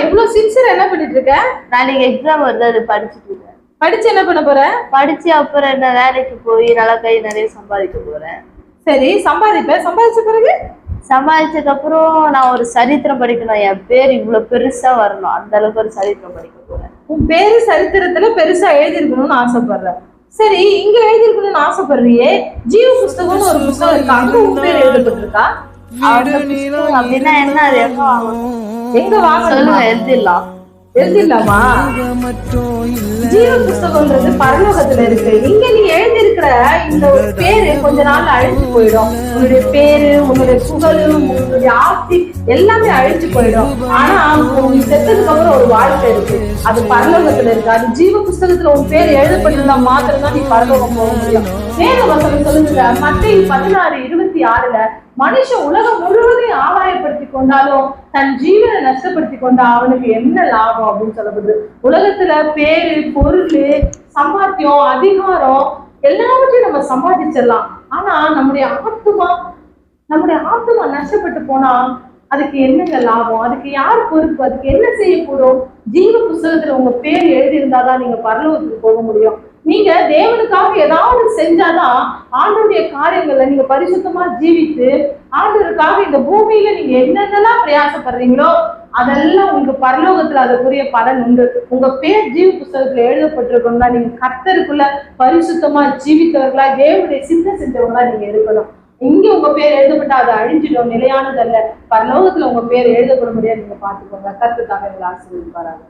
இவ்வளவு சின்சியர் என்ன பண்ணிட்டு இருக்க? நாளைக்கு எக்ஸாம் வருது அது படிச்சுட்டு இருக்கேன். படிச்சு என்ன பண்ண போற? படிச்சு அப்புறம் என்ன வேலைக்கு போய் நல்லா கை நிறைய சம்பாதிக்க போறேன். சரி சம்பாதிப்ப? சம்பாதிச்ச பிறகு? சம்பாதிச்சதுக்கு அப்புறம் நான் ஒரு சரித்திரம் படிக்கணும். என் பேர் இவ்வளவு பெருசா வரணும். அந்த அளவுக்கு ஒரு சரித்திரம் படிக்க போறேன். உன் பேரு சரித்திரத்துல பெருசா எழுதியிருக்கணும்னு ஆசைப்படுற. சரி இங்க எழுதியிருக்கணும்னு ஆசைப்படுறியே? ஜீவ புஸ்தகம்னு ஒரு புஸ்தகம் இருக்கு? அங்க உன் பேர் எழுதப்பட்டிருக்கா? அப்படின்னா என்ன அது? எங்க வாங்கணும்? எங்க வாங்கணும்? சொல்லுங்க எழுதிடலாம் எழுதிடலாமா ஜீவ புஸ்தகம்ன்றது பரலோகத்துல இருக்கு. இங்க நீ எழுதியிருக்கிற இந்த ஒரு பேரு கொஞ்ச நாள்ல அழிஞ்சு போயிடும். உன்னுடைய பேரு உன்னுடைய புகழ் உன்னுடைய ஆஸ்தி எல்லாமே அழிஞ்சு போயிடும். ஆனா உன் செத்ததுக்கு அப்புறம் ஒரு வாழ்க்கை இருக்கு. அது பரலோகத்துல இருக்கு. அது ஜீவ புஸ்தகத்துல உன் பேர் எழுதப்பட்டிருந்தா மாத்திரம் தான் நீ பரலோகம் போக முடியும். வசனம் சொல்லுங்க மத்திய பதினாறு இருபத்தி ஆறுல மனுஷன் உலகம் முழுவதையும் ஆதாயப்படுத்தி கொண்டாலும் தன் ஜீவனை நஷ்டப்படுத்தி கொண்டா அவனுக்கு என்ன லாபம் அப்படின்னு சொல்லப்படுது. உலகத்துல பேரு பொருள் சம்பாத்தியம் அதிகாரம் எல்லாவற்றையும் நம்ம சம்பாதிச்சிடலாம். ஆனா நம்முடைய ஆத்துமா நம்முடைய ஆத்துமா நஷ்டப்பட்டு போனா அதுக்கு என்னங்க லாபம்? அதுக்கு யார் பொறுப்பு? அதுக்கு என்ன செய்ய போறோம்? ஜீவ புஸ்தகத்துல உங்க பேர் எழுதி இருந்தாதான் நீங்க பரலோகத்துக்கு போக முடியும். நீங்க தேவனுக்காக ஏதாவது செஞ்சாதான் ஆண்டவருடைய காரியங்களை நீங்க பரிசுத்தமா ஜீவித்து ஆண்டவருக்காக இந்த பூமியில நீங்க என்னென்னலாம் பிரயாசப்படுறீங்களோ அதெல்லாம் உங்க பரலோகத்துல அதுக்குரிய பலன் உண்டு. உங்க பேர் ஜீவ புஸ்தகத்துல எழுதப்பட்டிருக்கணும்னா நீங்க கர்த்தருக்குள்ள பரிசுத்தமா ஜீவித்தவர்களா தேவனுடைய சிந்தை செஞ்சவங்களா நீங்க இருக்கணும். இங்க உங்க பேர் எழுதப்பட்டா அது அழிஞ்சிடும் நிலையானதல்ல. பரலோகத்துல உங்க பேர் எழுதப்பட முடியாது நீங்க பாத்துக்கோங்க கருத்துக்காக தாங்க எங்களை ஆசீர்வதிப்பாராங்க